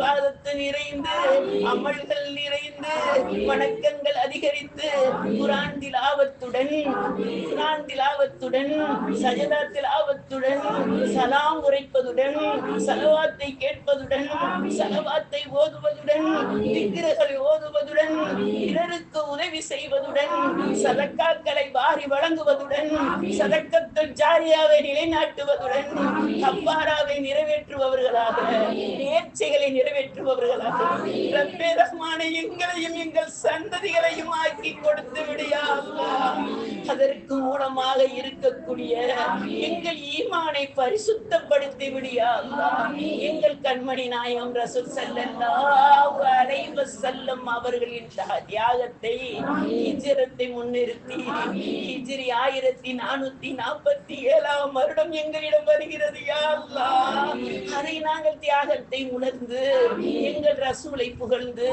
விவாதத்து நிறைந்து அமல்கள் நிறைந்து வணக்கங்கள் அதிகரித்து குரான் திலாவத்துடன் குரான் திலாவத்துடன் சஜதா திலாவத்துடன் சலாம் உரைப்பதுடன் சலவாத்தை கேட்பதுடன் சலவாத்தை ஓதுவதுடன் திக்கிரகளை ஓதுவதுடன் பிறருக்கு உதவி செய்வதுடன் சதக்காக்களை வாரி வழங்குவதுடன் சதக்கத்தில் ஜாரியாவை நிலைநாட்டுவதுடன் கப்பாராவை நிறைவேற்றுபவர்களாக நேர்ச்சைகளை நிறைவேற்றுபவர்களாக ரப்பே ரஹ்மானை எங்களையும் எங்கள் சந்ததிகளையும் அதற்கு மூலமாக இருக்கக்கூடிய எங்கள் ஈமானை பரிசுத்தப்படுத்தி விடியா எங்கள் கண்மணி நாயம் ரசூல் ஸல்லல்லாஹு அலைஹி வஸல்லம் அவர்களின் தியாகத்தை ஹிஜ்ரத்தை முன்னிறுத்தி ஹிஜ்ரி ஆயிரத்தி நானூத்தி நாற்பத்தி ஏழாம் வருடம் எங்களிடம் வருகிறது யா அல்லாஹ். அதை நாங்கள் தியாகத்தை உணர்ந்து எங்கள் ரசூலை புகழ்ந்து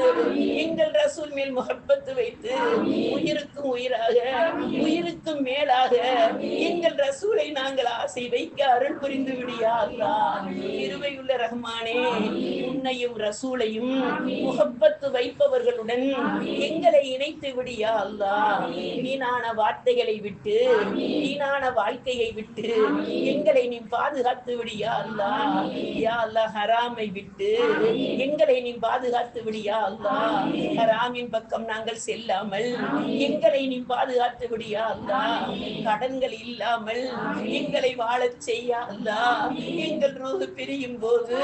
எங்கள் ரசூல் மேல் முகப்பத்து வைத்து உயிருக்கும் உயிராக நாங்கள் ஆசை வைக்க அருள் புரிந்து விடியா அல்லாஹ். ரஹ்மானே உன்னையும் ரசூலையும் முகப்பத்து வைப்பவர்களுடன் எங்களை இணைத்து விடியா அல்லாஹ் வீணான வார்த்தைகளை விட்டு வீணான வாழ்க்கையை விட்டு எங்களை நீ பாதுகாத்து விடியா அல்லாஹ் யா அல்லாஹ் ஹராமை விட்டு எங்களை நீ பாதுகாத்து விடியா அல்லாஹ் ஹராமின் பக்கம் நாங்கள் செல்லாமல் எங்களை நீ பாதுகாத்து விடியா அல்லாஹ் கடன்கள் இல்லாமல் எங்களை வாழச் செய்யா அல்லாஹ் எங்கள் ரோது பிரியும் போது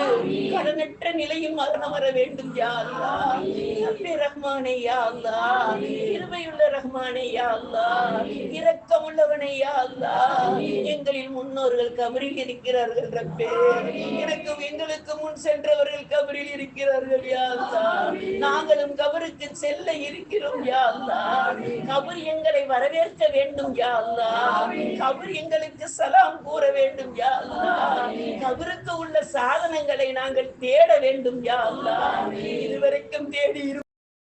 கடனற்ற நிலையும் மரணம் வர வேண்டும் யா அல்லாஹ் ரஹ்மானே யா அல்லாஹ் கிருபையுள்ள ரஹ்மானே யா இரக்கம் உள்ளவனே யா அல்லாஹ் எங்களில் முன்னோர்கள் கபரில் இருக்கிறார்கள் ரப்பே. எனக்கும் எங்களுக்கு முன் சென்றவர்கள் கபரில் இருக்கிறார்கள் யா அல்லாஹ் நாங்களும் கபருக்கு செல்ல இருக்கிறோம் யா அல்லாஹ் கபர் எங்களை வரவேற்க வேண்டும் யா அல்லாஹ் கபர் எங்களுக்கு சலாம் கூற வேண்டும் யா அல்லாஹ். கபருக்கு உள்ள சாதனங்களை நாங்கள் தேட வேண்டும் யா இதுவரைக்கும் தேடி